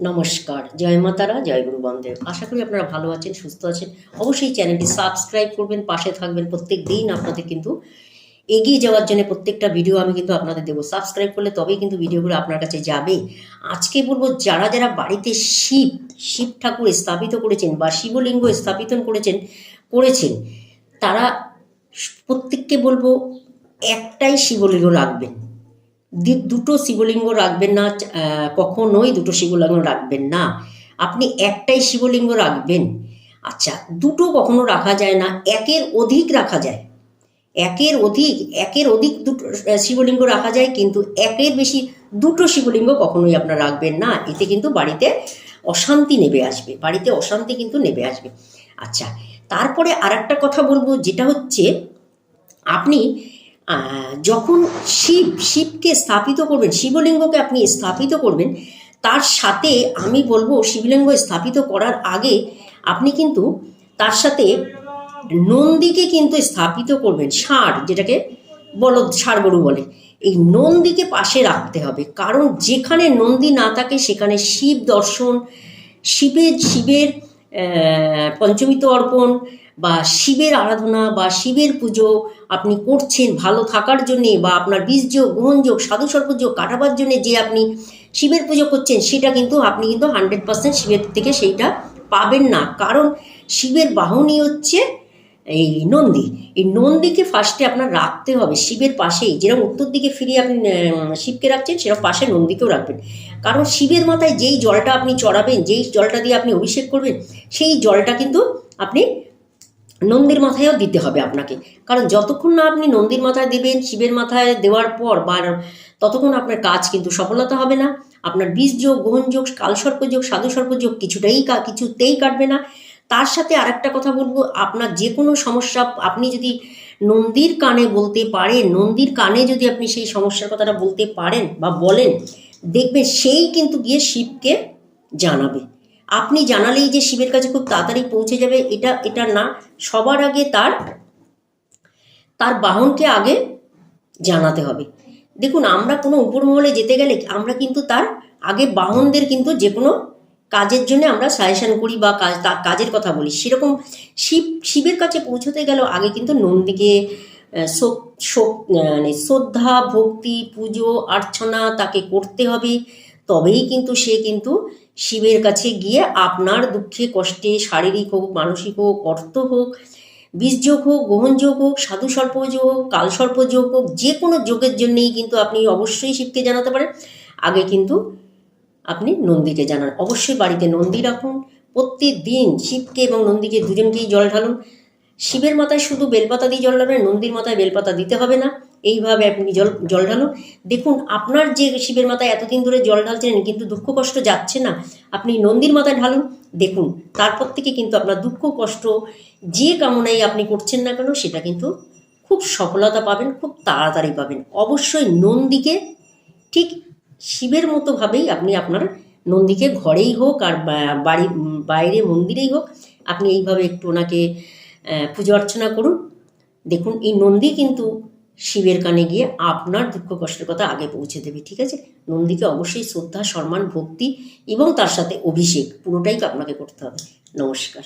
নমস্কার। জয় মাতারা, জয় গুরু বন্দেব আশা করি আপনারা ভালো আছেন, সুস্থ আছেন। অবশ্যই চ্যানেলটি সাবস্ক্রাইব করবেন, পাশে থাকবেন। প্রত্যেক দিন আপনাদের কিন্তু এগিয়ে যাওয়ার জন্য প্রত্যেকটা ভিডিও আমি কিন্তু আপনাদের দেবো। সাবস্ক্রাইব করলে তবেই কিন্তু ভিডিওগুলো আপনার কাছে যাবে। আজকে বলব, যারা যারা বাড়িতে শিব শিব ঠাকুর স্থাপিত করেছেন বা শিবলিঙ্গ স্থাপিত করেছেন করেছেন, তারা প্রত্যেককে বলব, একটাই শিবলিঙ্গ রাখবেন। দুটো শিবলিঙ্গ রাখবেন না কখনোই দুটো শিবলিঙ্গ রাখবেন না। আপনি একটাই শিবলিঙ্গ রাখবেন। আচ্ছা দুটো কখনো রাখা যায় না, একের অধিক রাখা যায়। একের অধিক একের অধিক দুটো শিবলিঙ্গ রাখা যায়, কিন্তু একের বেশি দুটো শিবলিঙ্গ কখনোই আপনার রাখবেন না। এতে কিন্তু বাড়িতে অশান্তি নেমে আসবে, বাড়িতে অশান্তি কিন্তু নেমে আসবে। আচ্ছা তারপরে আর একটা কথা বলব, যেটা হচ্ছে আপনি যখন শিব, শিবকে স্থাপিত করবেন, শিবলিঙ্গকে আপনি স্থাপিত করবেন, তার সাথে আমি বলব শিবলিঙ্গ স্থাপিত করার আগে আপনি কিন্তু তার সাথে নন্দীকে কিন্তু স্থাপিত করবেন, ষাঁড় যেটাকে বলদ ষাঁড় গরু বলে। এই নন্দীকে পাশে রাখতে হবে, কারণ যেখানে নন্দী না থাকে সেখানে শিব দর্শন, শিবের শিবের আহ, পঞ্চমীত অর্পণ বা শিবের আরাধনা বা শিবের পুজো আপনি করছেন ভালো থাকার জন্যে বা আপনার বীজযোগ গ্রহণযোগ সাধু সর্পযোগ কাটাবার জন্য যে আপনি শিবের পুজো করছেন সেটা কিন্তু আপনি কিন্তু হান্ড্রেড পার্সেন্ট শিবের থেকে সেইটা পাবেন না। কারণ শিবের বাহনই হচ্ছে এই নন্দী। এই নন্দীকে ফার্স্টে আপনার রাখতে হবে। শিবের পাশেই যেরকম উত্তর দিকে ফিরিয়ে আপনি শিবকে রাখছেন সেরকম পাশে নন্দীকেও রাখবেন। কারণ শিবের মাথায় যেই জলটা আপনি চড়াবেন, যেই জলটা দিয়ে আপনি অভিষেক করবেন, সেই জলটা কিন্তু আপনি নন্দীর মাথায়ও দিতে হবে আপনাকে। কারণ যতক্ষণ না আপনি নন্দীর মাথায় দেবেন, শিবের মাথায় দেওয়ার পর বা ততক্ষণ আপনার কাজ কিন্তু সফলতা হবে না। আপনার বীজ যোগ গ্রহণ যোগ কালসর্প যোগ সাধু সর্প যোগ কিছুটাই কিছুতেই কাটবে না। তার সাথে আরেকটা কথা বলব, আপনার যে কোনো সমস্যা আপনি যদি নন্দীর কানে বলতে পারেন, নন্দীর কানে যদি আপনি সেই সমস্যার কথাটা বলতে পারেন বা বলেন দেখবেন সেই কিন্তু গিয়ে শিবকে জানাবে। আপনি জানালেই যে শিবের কাছে খুব তাড়াতাড়ি পৌঁছে যাবে, এটা এটা না, সবার আগে তার তার বাহনকে আগে জানাতে হবে। দেখুন, আমরা কোনো উপরমহলে যেতে গেলে আমরা কিন্তু তার আগে বাহনদের কিন্তু যে কোনো কাজের জন্য আমরা সাজেশন করি বা কাজ তার কাজের কথা বলি। সেরকম শিব, শিবের কাছে পৌঁছতে গেল আগে কিন্তু নন্দীকে শোক- মানে শ্রদ্ধা, ভক্তি, পুজো, অর্চনা তাকে করতে হবে। তবেই কিন্তু সে কিন্তু শিবের কাছে গিয়ে আপনার দুঃখে, কষ্টে, শারীরিক হোক, মানসিক হোক, অর্থ হোক, বীজযোগ হোক, গ্রহণযোগ হোক সাধু সর্পযোগ হোক, কালসর্পযোগ হোক, যে কোনো যোগের জন্যেই কিন্তু আপনি অবশ্যই শিবকে জানাতে পারেন। আগে কিন্তু আপনি নন্দীকে জানান। অবশ্যই বাড়িতে নন্দী রাখুন। প্রত্যেক দিন শিবকে এবং নন্দীকে দুজনকেই জল ঢালুন। শিবের মাথায় শুধু বেলপাতা দিয়ে জল ঢালবেন, নন্দীর মাথায় বেলপাতা দিতে হবে না। এইভাবে আপনি জল জল ঢালুন। দেখুন, আপনার যে শিবের মাথায় এতদিন ধরে জল ঢালছিলেন, কিন্তু দুঃখ কষ্ট যাচ্ছে না। আপনি নন্দীর মাথায় ঢালুন, দেখুন, তারপর থেকে কিন্তু আপনার দুঃখ, কষ্ট, যে কামনাই আপনি করছেন না কেন, সেটা কিন্তু খুব সফলতা পাবেন, খুব তাড়াতাড়ি পাবেন। অবশ্যই নন্দীকে ঠিক শিবের মতোভাবেই আপনি আপনার নন্দীকে ঘরেই হোক আর বাড়ি, বাইরে মন্দিরেই হোক, আপনি এইভাবে একটু ওনাকে পুজো অর্চনা করুন। দেখুন, এই নন্দী কিন্তু শিবের কানে গিয়ে আপনার দুঃখ কষ্টের কথা আগে পৌঁছে দেবে, ঠিক আছে? নন্দীকে অবশ্যই শ্রদ্ধা, সম্মান, ভক্তি এবং তার সাথে অভিষেক, পুরোটাই আপনাকে করতে হবে। নমস্কার।